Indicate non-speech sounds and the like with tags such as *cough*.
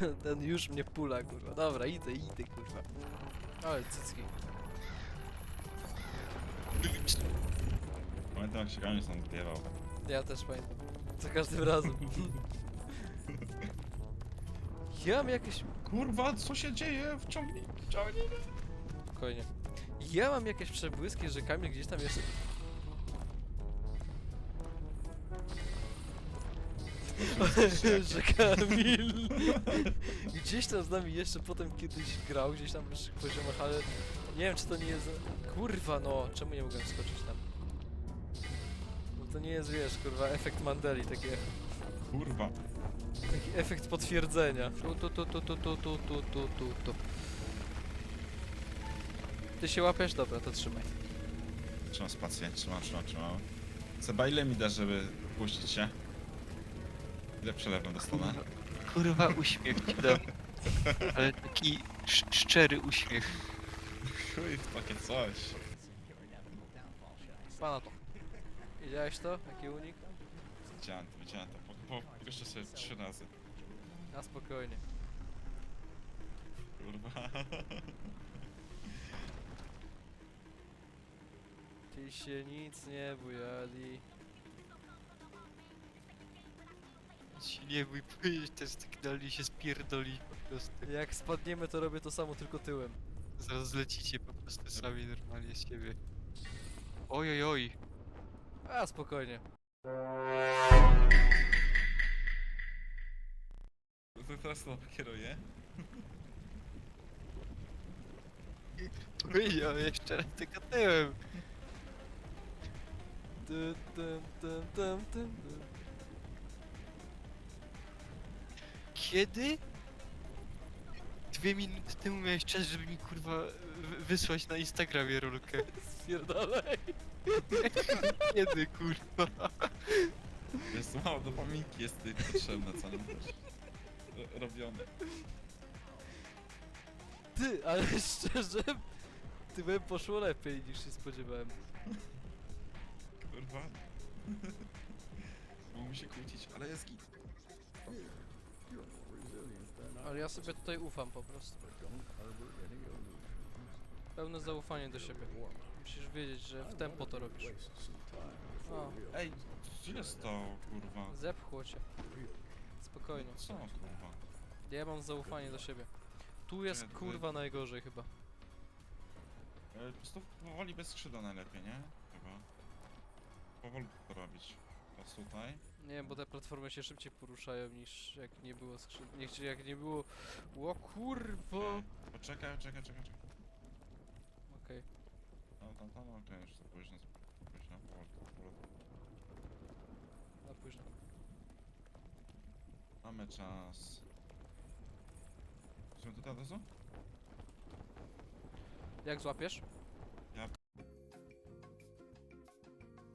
*laughs* Ten już mnie pula, kurwa. Dobra, idę, idę, kurwa. Ale cycki. Pamiętam jak się Kamil stąd zbiewał. Ja też pamiętam. Za każdym razem. Ja mam jakieś... Kurwa, co się dzieje? Wciągnij, wciągnij. Spokojnie. Ja mam jakieś przebłyski, że Kamil gdzieś tam jest... że Kamil *laughs* *laughs* gdzieś tam z nami jeszcze potem kiedyś grał, gdzieś tam w wyższych poziomach, ale nie wiem czy to nie jest... Kurwa no, czemu nie mogłem skoczyć tam? No to nie jest, wiesz, kurwa, efekt Mandeli, taki efekt, Kurwa. taki efekt potwierdzenia. Tu, tu, tu, tu, tu, tu, tu, tu, tu, tu, tu. Ty się łapiesz? Dobra, to trzymaj. Trzymam spację, trzymam, trzymam, trzymam. Seba, ile mi dasz, żeby puścić się? Ile przelewem dostanę? Kurwa, uśmiech ci dam. Ale taki sz szczery uśmiech. Chuj, takie coś. Pana to. Widziałeś to? Jaki unik? Widziałem to, widziałem to. Po, po, jeszcze sobie trzy razy. Na spokojnie. Kurwa. Ty się nic nie bujali. Ci nie bój powiedzieć, te sygnali się spierdoli po prostu. Jak spadniemy to robię to samo, tylko tyłem. Zaraz lecicie po prostu sami normalnie z siebie. Oj, oj, oj. A spokojnie. To teraz to kieruję. Powiedział jeszcze raz tylko tyłem. Ty, tym, tym, tym, tym, tym. Kiedy? Dwie minuty temu miałeś czas, żeby mi kurwa wy- wysłać na Instagramie rolkę. Spierdalaj. *laughs* Kiedy kurwa? Jest mało dopaminki, jest tutaj potrzebne, co nie też. Ro- Robione. Ty, ale *laughs* szczerze, tyłem poszło lepiej niż się spodziewałem. Kurwa. Mógłbym się kłócić, ale jest git. Ale ja sobie tutaj ufam po prostu. Pełne zaufanie do siebie. Musisz wiedzieć, że w tempo to robisz. O, Ej, co jest to, kurwa? zepchło cię. Spokojnie. Co, kurwa? Ja mam zaufanie do siebie. Tu jest kurwa najgorzej chyba. E, Po prostu powoli bez skrzydła najlepiej, nie? Chyba. Powoli to robić. Teraz tutaj. Nie wiem, bo te platformy się szybciej poruszają niż jak nie było skrzyd... Nie, chci- jak nie było... O kurwa! Okej. Poczekaj, czekaj, czekaj, czekaj. Okej. Tam, tam, tam, okej, już to późno, późno, powoli. za późno. Mamy czas. Chcemy tutaj od razu? Jak złapiesz?